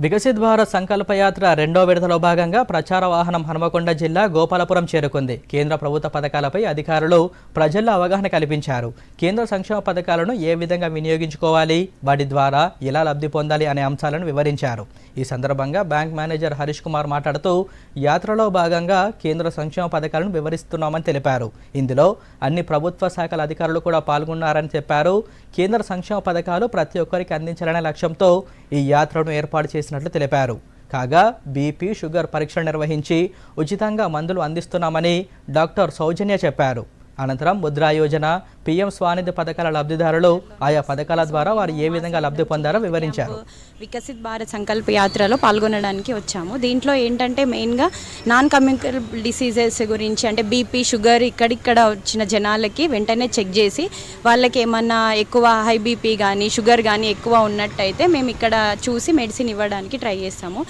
వికసిత్ భారత్ సంకల్పయాత్ర రెండో విడతలో భాగంగా ప్రచార వాహనం హనుమకొండ జిల్లా గోపాలపురం చేరుకుంది. కేంద్ర ప్రభుత్వ పథకాలపై అధికారులు ప్రజల్లో అవగాహన కల్పించారు. కేంద్ర సంక్షేమ పథకాలను ఏ విధంగా వినియోగించుకోవాలి? వాటి ద్వారా ఎలా లబ్ధి పొందాలి అనే అంశాలను వివరించారు. ఈ సందర్భంగా బ్యాంక్ మేనేజర్ హరీష్ కుమార్ మాట్లాడుతూ యాత్రలో భాగంగా కేంద్ర సంక్షేమ పథకాలను వివరిస్తున్నామని తెలిపారు. ఇందులో అన్ని ప్రభుత్వ శాఖల అధికారులు కూడా పాల్గొన్నారని చెప్పారు. కేంద్ర సంక్షేమ పథకాలు ప్రతి ఒక్కరికి అందించాలనే లక్ష్యంతో ఈ యాత్రను ఏర్పాటు చేసినట్లు తెలిపారు. కాగా బీపీ షుగర్ పరీక్షలు నిర్వహించి ఉచితంగా మందులు అందిస్తున్నామని డాక్టర్ సౌజన్య చెప్పారు. అనంతరం ముద్రా యోజన పీఎం స్వానిధి పథకాల లబ్ధిదారులు ఆయా పథకాల ద్వారా వారు ఏ విధంగా లబ్ధి పొందారో వివరించారు. వికసిత్ భారత్ సంకల్ప యాత్రలో పాల్గొనడానికి వచ్చాము. దీంట్లో ఏంటంటే మెయిన్గా నాన్ కమ్యూనికల్ డిసీజెస్ గురించి అంటే బీపీ షుగర్ ఇక్కడిక్కడ వచ్చిన జనాలకి వెంటనే చెక్ చేసి వాళ్ళకి ఏమన్నా ఎక్కువ హై బీపీ కానీ షుగర్ కానీ ఎక్కువ ఉన్నట్టయితే మేము ఇక్కడ చూసి మెడిసిన్ ఇవ్వడానికి ట్రై చేస్తాము.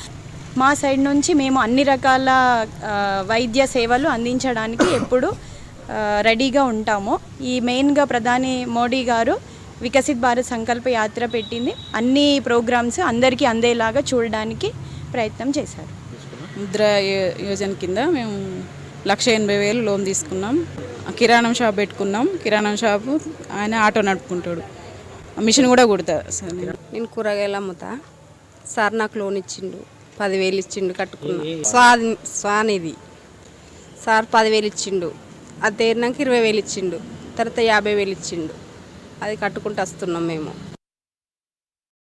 మా సైడ్ నుంచి మేము అన్ని రకాల వైద్య సేవలు అందించడానికి ఎప్పుడు రెడీగా ఉంటాము. ఈ మెయిన్గా ప్రధాని మోడీ గారు వికసిత్ భారత్ సంకల్ప యాత్ర పెట్టింది. అన్ని ప్రోగ్రామ్స్ అందరికీ అందేలాగా చూడడానికి ప్రయత్నం చేశారు. ముద్ర యో- యోజన కింద మేము లక్ష ఎనభై వేలు లోన్ తీసుకున్నాం. కిరాణం షాప్ పెట్టుకున్నాం. కిరాణం షాపు ఆయన ఆటో నడుపుకుంటాడు. మిషన్ కూడా కుడతారు సార్ నేను. కూరగాయలు అమ్ముతా. సార్ నాకు లోన్ ఇచ్చిండు. పదివేలు ఇచ్చిండు కట్టుకున్నా. స్వాది స్వానిది సార్ పదివేలు ఇచ్చిండు. అది తేరినాక ఇరవై వేలు ఇచ్చిండు తర్వాత యాభై వేలు ఇచ్చిండు. అది కట్టుకుంటూ వస్తున్నాం మేము.